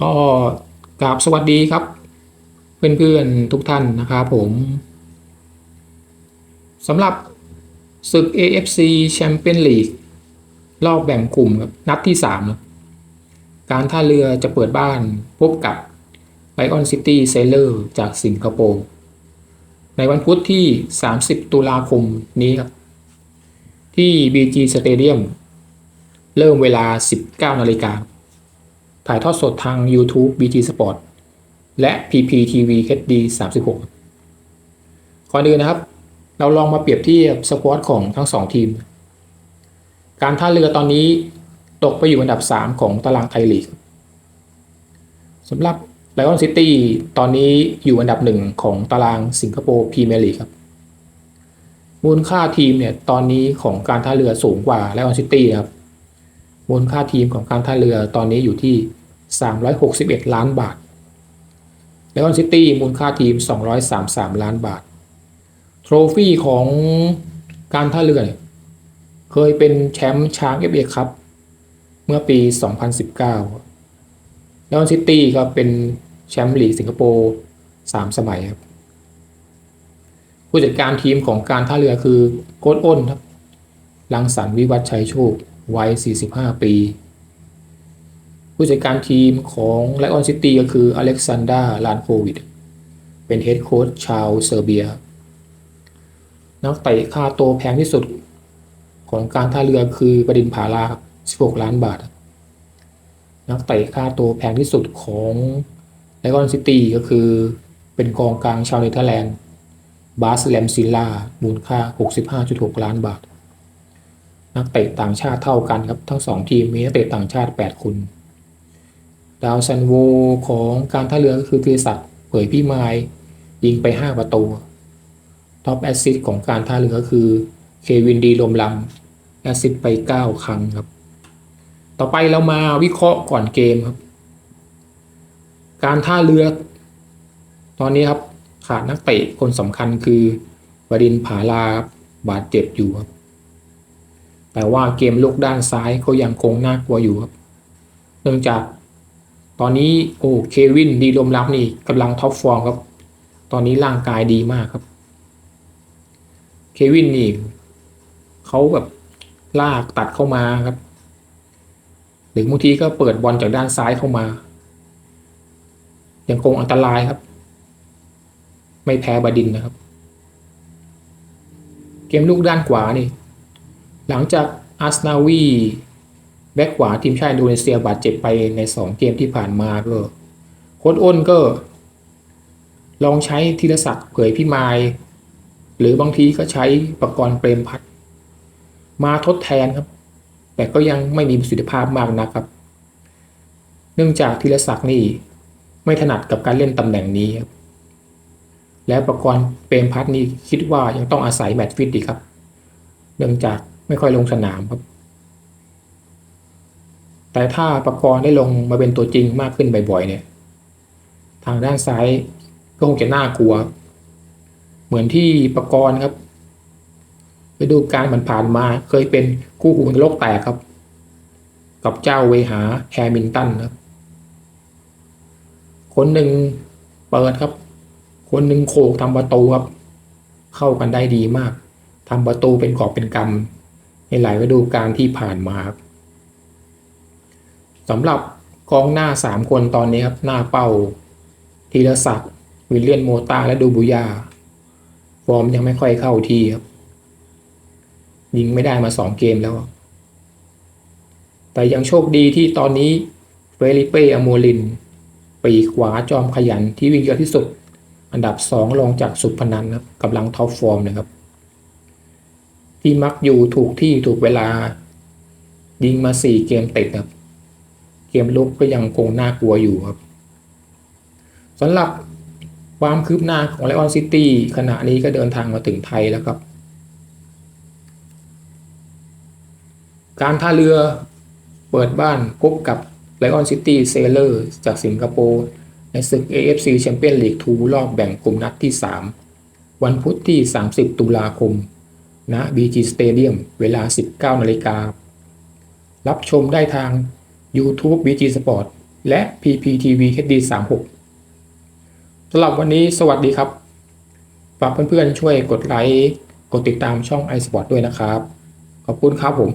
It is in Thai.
ก็กราบสวัสดีครับ เพื่อนๆทุกท่านนะครับผมสำหรับศึก AFC Champions League รอบแบ่งกลุ่มครับนัดที่3นะการท่าเรือจะเปิดบ้านพบกับ Lion City Sailor จากสิงคโปร์ในวันพุธที่ 30 ตุลาคมนี้ครับ ที่ BG Stadium เริ่มเวลา 19นาฬิกา ถ่ายทอดสดทาง YouTube BG Sport และ PPTV HD 36ก่อนอื่นนะครับ เราลองมาเปรียบเทียบสควอตของทั้งสองทีม การท่าเรือตอนนี้ตกไปอยู่อันดับ 3 ของตารางไทยลีกสำหรับไลออนซิตี้ตอนนี้อยู่อันดับหนึ่งของตารางสิงคโปร์พรีเมียร์ลีกครับ มูลค่าทีมเนี่ยตอนนี้ของการท่าเรือสูงกว่าไลออนซิตี้ครับ มูลค่าทีมของการท่าเรือตอนนี้อยู่ที่ 361 ล้านบาทไลออนซิตี้มูลค่าทีม 233 ล้านบาท โทรฟี่ของการท่าเรือเเคยเป็นแชมป์ช้างเอฟเอครับ เมื่อปี 2019แล้วซิตี้ก็เป็นแชมป์ลีกสิงคโปร์3สมัยครับ ผู้จัดการทีมของการท่าเรือคือโค้ชอ้นครับลังสรรวิวัฒชัยโชค วัย 45 ปี ผู้จัดการทีมของไลออนซิตี้ก็คืออเล็กซานดราลานโควิด เป็นเฮดโค้ชชาวเซอร์เบีย นักเตะค่าตัวแพงที่สุดของการท่าเรือคือประดินผาลาครับ16 ล้านบาท นักเตะค่าตัวแพงที่สุดของไลออนซิตี้ก็คือเป็นกองกลางชาวเนเธอร์แลนด์บาสแลมซิลล่ามูลค่า 65.6 ล้านบาท นักเตะต่างชาติเท่ากันครับ ทั้งสองทีมมีนักเตะต่างชาติ 8 คน ดาวซันโวของการท่าเรือก็คือธีรศักดิ์เผยพี่ไมายยิงไป 5 ประตูท็อปแอสซิสของการท่าเรือก็คือเควินดีลมลำแอสซิสไป 9 ครั้งครับ ต่อไปเรามาวิเคราะห์ก่อนเกมครับ การท่าเรือ ตอนนี้ครับขาดนักเตะคนสำคัญคือบดินผาลาบาดเจ็บอยู่ครับ แต่ว่าเกมลุกด้านซ้ายก็ยังคงน่ากลัวอยู่ครับ เนื่องจากตอนนี้โอ้เควินดีลมรับนี่กำลังท็อปฟอร์มครับ ตอนนี้ร่างกายดีมากครับ เควินนี่เขาแบบลากตัดเข้ามาครับ หรือบางทีก็เปิดบอลจากด้านซ้ายเข้ามา ยังคงอันตรายครับ ไม่แพ้บดินนะครับ เกมลูกด้านขวานี่ หลังจากอาสนาวีแบ็กขวาทีมชาติอินโดนีเซียบาดเจ็บไปใน 2 เกมที่ผ่านมาก็โค้ชอ้นก็ ลองใช้ธีรศักดิ์เผยพี่ไมาย หรือบางทีก็ใช้ประกรณ์เปรมพัฒน์มาทดแทนครับ แต่ก็ยังไม่มีประสิทธิภาพมากนะครับ เนื่องจากธีรศักดิ์นี่ไม่ถนัดกับการเล่นตำแหน่งนี้ครับ และประกรณ์เปรมพัฒน์นี่คิดว่ายังต้องอาศัยแมตช์ฟิตอีครับ เนื่องจาก ไม่ค่อยลงสนามครับ แต่ถ้าประกรณ์ได้ลงมาเป็นตัวจริงมากขึ้นบ่อยๆเนี่ย ทางด้านซ้ายก็คงจะน่ากลัว เหมือนที่ประกรณ์ครับไปดูการมันผ่านมาเคยเป็นคู่หูนรกแตกครับ กับเจ้าเวหาแฮมินตันครับ คนหนึ่งเปิดครับ คนหนึ่งโขกทำประตูครับ เข้ากันได้ดีมากทำประตูเป็นกอบเป็นกำ ในหลายฤดูกาลที่ผ่านมาครับสำหรับกองหน้าสามคนตอนนี้ครับ หน้าเป้าธีรศักดิ์วิลเลียนโมตาและดูบุยา ฟอร์มยังไม่ค่อยเข้าทีครับ ยิงไม่ได้มาสองเกมแล้ว แต่ยังโชคดีที่ตอนนี้เฟลิเป้อโมลิน ปีขวาจอมขยันที่วิ่งเยอะที่สุด อันดับสองรองจากสุพนันครับกำลังท็อปฟอร์มนะครับ ที่มักอยู่ถูกที่ถูกเวลา ยิงมาสี่เกมติดครับ เกมลุกก็ยังคงน่ากลัวอยู่ครับสำหรับความคืบหน้าของไลออนซิตี้ขณะนี้ก็เดินทางมาถึงไทยแล้วครับ การท่าเรือเปิดบ้านพบกับไลออนซิตี้เซเลอร์จากสิงคโปร์ในศึก AFC Champions League 2รอบแบ่งกลุ่มนัดที่ 3 วันพุธที่ 30 ตุลาคม ณ BG Stadium เวลา 19นาฬิการับชมได้ทาง YouTube BG Sport และ PPTV HD 36สำหรับวันนี้สวัสดีครับ ฝากเพื่อนๆช่วยกดไลค์ กดติดตามช่อง iSport ด้วยนะครับ ขอบคุณครับผม